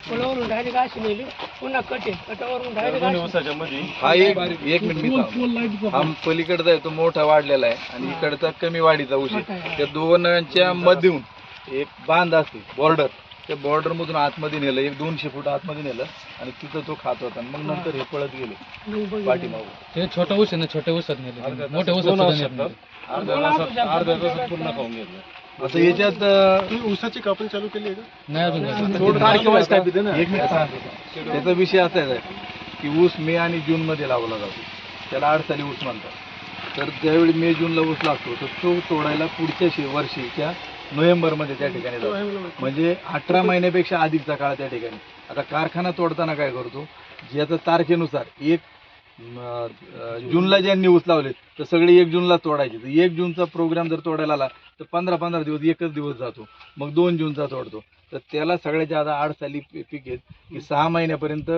पुलावरून डायरेक्ट अशी नेली पुन्हा कटे कटावरून डायरेक्ट दोन्ही उसाच्या मध्ये हा एक एक मिनिट मी सांगतो. हा पलीकडचा आहे तो मोठा वाढलेला आहे आणि इकडचा कमी वाढीचा ऊस आहे. त्या दोघांच्या मधून एक बांध असते बॉर्डर त्या बॉर्डर मधून आतमध्ये नेलं एक दोनशे फूट आतमध्ये नेलं आणि तिथं तो खात होता. आणि मग नंतर हे पळत गेले. पाठीमागून. ते छोटा ऊस आहे ना छोट्या ऊसात नेले मोठ्या ऊसात दोन सुद्धा औषध नेत नाही. अर्ध्या तासात अर्ध्या तासात पूर्ण खाऊन घेतलं. असं याच्यात अं, ऊसाची कापणी चालू केली आहे का? नाही अजून झालं. थोडं एक मिनिट सांगतो. त्याचा विषय असा आहे की ऊस मे आणि जून मध्ये लावला जातो. त्याला अडसाली ऊस म्हणतात. तर ज्यावेळी मे जूनला ऊस लागतो तर तो तोडायला पुढच्या शे- वर्षीच्या नोव्हेंबरमध्ये त्या ठिकाणी जातो. म्हणजे अठरा महिन्यापेक्षा अधिकचा काळ त्या ठिकाणी. आता कारखाना तोडताना काय करतो? ज्याचं तारखेनुसार एक जूनला ज्यांनी ऊस लावले तर सगळे एक जूनला तोडायचे. तर एक जूनचा प्रोग्राम जर तोडायला आला तर पंधरा पंधरा दिवस एकच दिवस जातो. मग दोन जूनचा तोडतो. तर त्याला सगळ्यात जादा आठ साली पी- पीक येत की सहा महिन्यापर्यंत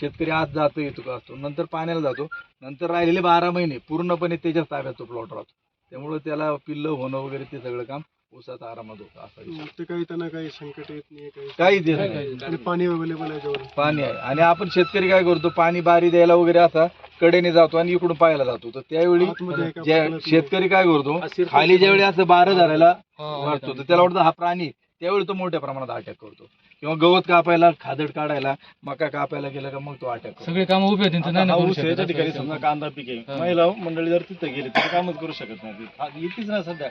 शेतकरी आज जातो येतो का असतो. नंतर पाण्याला जातो. नंतर राहिलेले बारा महिने पूर्णपणे त्याच्याच ताब्यात तो प्लॉट राहतो. त्यामुळे त्याला पिल्लं होणं वगैरे ते सगळं काम ऊसात आरामात होतं असा विषय. ते काही त्यांना काही संकट येत नाही काही काहीच येत नाही. आणि पाणी अवेलेबल आहे जवळ पाणी आहे. आणि आपण शेतकरी काय करतो पाणी बारी द्यायला वगैरे असा कडेने जातो आणि इकडून पाहायला जातो. तर त्यावेळी आतमध्ये ज्या शेतकरी काय करतो खाली ज्यावेळी असं बारं धरायला हा, वाटतो तर त्याला वाटतं हा प्राणी. त्यावेळी तो मोठ्या प्रमाणात अटॅक करतो. किंवा गवत कापायला खादड काढायला मका कापायला गेला का मग तो अटॅक सगळे काम उभे आहेत त्यांचं नाही आता ना हा करू ऊस आहे, शकत. त्या ठिकाणी समजा. कांदा पीक आहे. हा. महिला मंडळी जर तिथे गेली तर कामच करू शकत नाही. ती. हा, येतीच ना सध्या.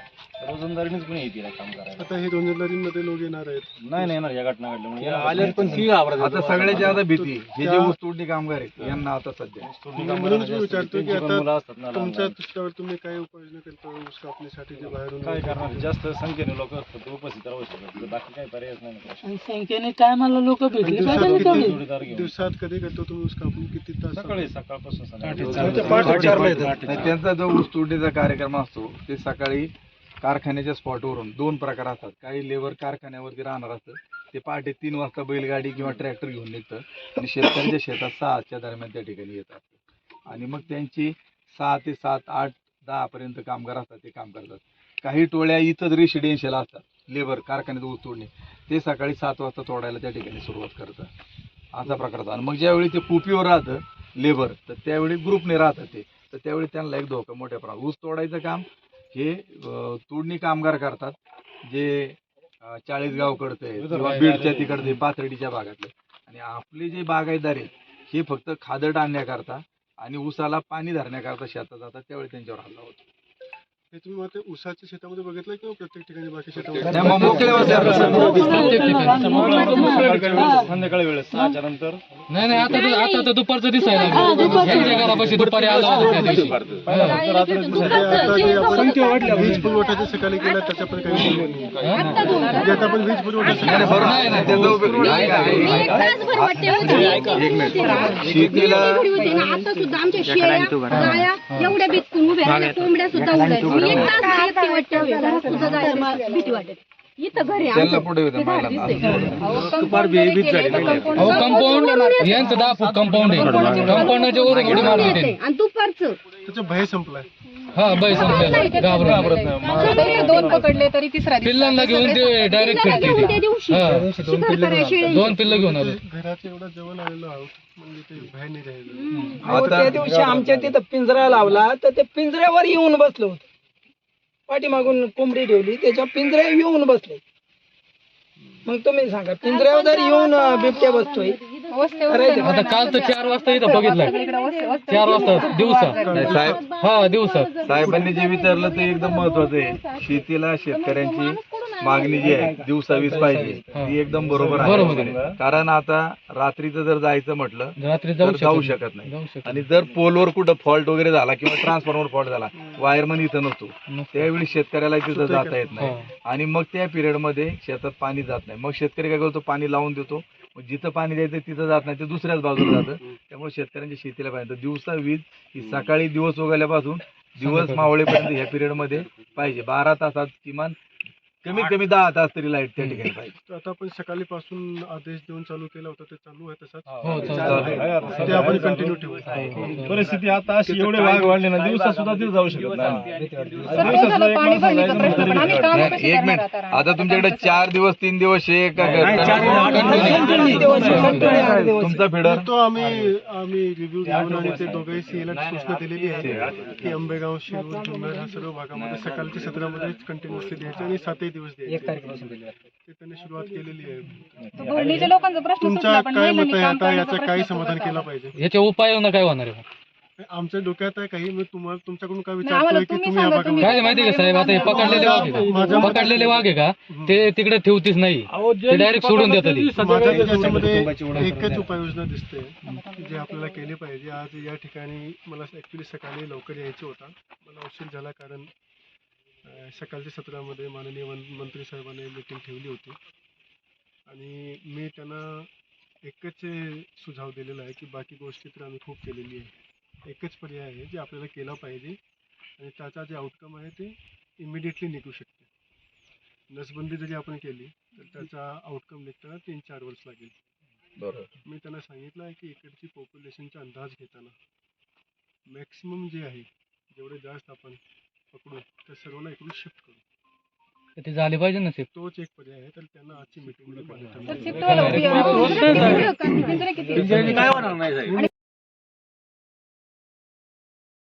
रोजंदारीनेच कोणी येते ना काम करायला. आता हे रोजंदारीमध्ये लोक येणार आहेत. नाही नाही येणार या घटना घडल्यामुळे आता सगळ्यात जादा भीती हे जे ऊस तोडणी कामगार आहेत यांना आता सध्या. म्हणूनच मी विचारतो की आता मुलं असतात ना लहान तुमच्या. दृष्टीवर तुम्ही काय उपाययोजना करता ऊस कापणीसाठी जे बाहेरून काय करणार? जास्त संख्येने लोक उपस्थित राहू शकतात. बाकी काही पर्यायच नाही. संख्येने टायमाला लोक भेटले? दिवसात पाहिजे ना तेवढे. दिवसात कधी करतो तुम्ही ऊस कापणी किती तास सकाळी सकाळपासून. नाही, त्यांचा जो ऊस तोडणीचा कार्यक्रम असतो ते सकाळी कारखान्याच्या स्पॉटवरून दोन प्रकार असतात. काही लेबर कारखान्यावरती राहणार असतं. ते पहाटे तीन वाजता बैलगाडी किंवा ट्रॅक्टर घेऊन निघतं आणि शेतकऱ्यांच्या शेतात सहाच्या दरम्यान त्या ठिकाणी येतात. आणि मग त्यांची सहा ते सात आठ दहा पर्यंत कामगार असतात. ते काम करतात. काही टोळ्या इथंच रेसिडेन्शियल असतात. लेबर कारखान्यात ऊस तोडणे. ते सकाळी सात वाजता तोडायला त्या ठिकाणी सुरुवात करतात. असा प्रकार होता. आणि मग ज्यावेळी ते कुपीवर राहतं लेबर तर त्यावेळी ग्रुपने राहतात ते. तर त्यावेळी त्यांना एक धोका मोठ्या प्रमाणात. ऊस तोडायचं काम हे तोडणी कामगार करतात. जे चाळीस चाळीसगावकडचे आहेत किंवा बीडच्या तिकडचे पाथर्डीच्या भागातले. आणि आपले जे बागायतदार आहेत हे फक्त खादड आणण्याकरता आणि ऊसाला पाणी धरण्याकरता शेतात जातात. त्यावेळी त्यांच्यावर हल्ला होतो. हे तुम्ही मग ते ऊसाच्या शेतामध्ये बघितलं किंवा प्रत्येक ठिकाणी बाकी शेतामध्ये? मोकळ्या संध्याकाळी वेळेस सहाच्या नंतर नाही नाही आता तर- आता तर दुपारचं दिसायला यांच्या घरापाशी दुपारी आला होता त्या दिवशी वीज पुरवठा सकाळी केला त्याचा पण काही उपयोग नाही म्हणजे आता आपण वीज पुरवठा सकाळी नाही शेतीला आता सुद्धा आमच्या शेळ्या गाया एवढ्या उभ्या कोंबड्या सुद्धा उडाल्या मी एक तास नाही एकटी वाटते सुद्धा जायला मला भीती वाटत इथं घरी त्यांना आमचं पुढे होतं महिलांना अहो कंपाऊंड यांचं कंपाऊंड आहे. कंपाऊंडच्या वरून उडी आणि दुपारचं. त्याचा भय संपलाय. हा बाई संपलेला घाबरून घाबरत नाही. दोन पकडले तरी तिसरा पिल्लांना घेऊन ते डायरेक्ट पिल्लाला घेऊन त्या फिरते दिवशी. हा. शिकार करायला शेळी दोन पिल्लं घेऊन आले. घराच्या एवढा जवळ आलेलो आहोत म्हणजे ते भय नाही राहिलं आता त्या दिवशी आमच्या तिथं पिंजरा लावला तर ते पिंजऱ्यावर येऊन बसलं होतं. पाठीमागून कोंबडी ठेवली त्याच्या पिंजऱ्या येऊन बसले. मग तुम्ही सांगा पिंजऱ्यावर जर येऊन बिबट्या बसतोय आता काल तर चार वाजता इथं बघितलंय. चार वाजता दिवसा नाही, साहेब. हा दिवसा साहेबांनी जे विचारलं ते एकदम महत्वाचं आहे. शेतीला शेतकऱ्यांची मागणी जी आहे दिवसा वीज पाहिजे ती एकदम बरोबर बरोबर आहे. कारण आता रात्रीचं जर जायचं म्हटलं रात्री जाऊ तर जाऊ शकत नाही. आणि जर पोलवर कुठं फॉल्ट वगैरे झाला किंवा ट्रान्सफॉर्मर फॉल्ट झाला वायरमन इथं नसतो त्यावेळी शेतकऱ्याला तिथं जाता येत नाही. आणि मग त्या पिरियडमध्ये शेतात पाणी जात नाही. मग शेतकरी काय करतो? पाणी लावून देतो. मग जिथं पाणी द्यायचं तिथं जात नाही. ते दुसऱ्याच बाजूला जातं. त्यामुळे शेतकऱ्यांच्या शेतीला पाहिजे दिवसा वीज ही सकाळी दिवस उगवल्यापासून दिवस मावळेपर्यंत ह्या पिरियडमध्ये पाहिजे. बारा तासात किमान कमीत कमी दहा तास तरी लाइट त्या ठिकाणी पाहिजे. आता आपण सकाळी पासून आदेश देऊन चालू केला होता ते चालू आहे तसाच? हो चालेल. आहे. आता ते आपण कंटिन्यू ठेवू. परिस्थिती आता अशी एवढे वाघ वाढले ना दिवसा सुद्धा तिथे जाऊ शकत नाही. एक नाही. एक मिनिट. आता तुमच्याकडे चार दिवस तीन दिवस हे का कंटिन्यू दिवस कंटिन्यू आठ दिवस तुमचा फिडर? तो आम्ही आम्ही रिव्ह्यू घेऊन आणि ते दोघेही सीएला सूचना दिलेली आहे की आंबेगाव शिरूर जुन्नर ह्या सर्व भागामध्ये सकाळच्या सत्रामध्ये कंटिन्युअसली द्यायचे आणि सातही दिवस द्यायचे. ते त्यांनी सुरुवात केलेली आहे. भरणीच्या लोकांचा प्रश्न तुमचा सुटला पण काय मत आहे काम आता करण्याचा याचं प्रश्न समाधान सुटला. केलं पाहिजे. याच्या उपाययोजना काय होणार आहे? आमच्या डोक्यात आहे काही मी तुम्हाला तुमच्याकडून काय नाही, आम्हाला विचारतोय की तुम्ही तुम्ही या सांगा, तुम्ही- भागामध्ये काय माहितीये का साहेब आता हे पकडलेले वाघ आहे माझ्या का पकडलेले वाघ आहे का? ते तिकडे ठेवतीच नाही. ते डायरेक्ट सोडून देतात हे. माझ्या याच्यामध्ये एकच उपाययोजना दिसते. की जे आपल्याला केली पाहिजे. आज या ठिकाणी मला ऍक्च्युली सकाळी लवकर यायचं होता. मला उशीर झाला कारण सकाळच्या सत्रामध्ये माननीय वन- मंत्री साहेबांनी मीटिंग ठेवली होती. आणि मी त्यांना एकच सुझाव दिलेला आहे की बाकी गोष्टी तर आम्ही खूप केलेली आहे. एकच पर्याय आहे जे आपल्याला केला पाहिजे आणि त्याचा जे आउटकम आहे ते इमिडिएटली निघू शकते. नसबंदी जरी आपण केली तर त्याचा आउटकम निघताना तीन चार वर्ष लागेल. बरोबर. मी त्यांना सांगितलं आहे की इकडची पॉप्युलेशनचा अंदाज घेताना मॅक्सिमम जे आहे जेवढे जास्त आपण पकडू त्या सर्वांना इकडून शिफ्ट करू ते झाले पाहिजे ना साहेब तोच एक पर्याय आहे तर त्यांना आजची मीटिंगमध्ये मान्यता तर मिळाली. शिफ्ट व्हायला उभी आहे. एवढं का? पिंजरे किती आहेत? आणि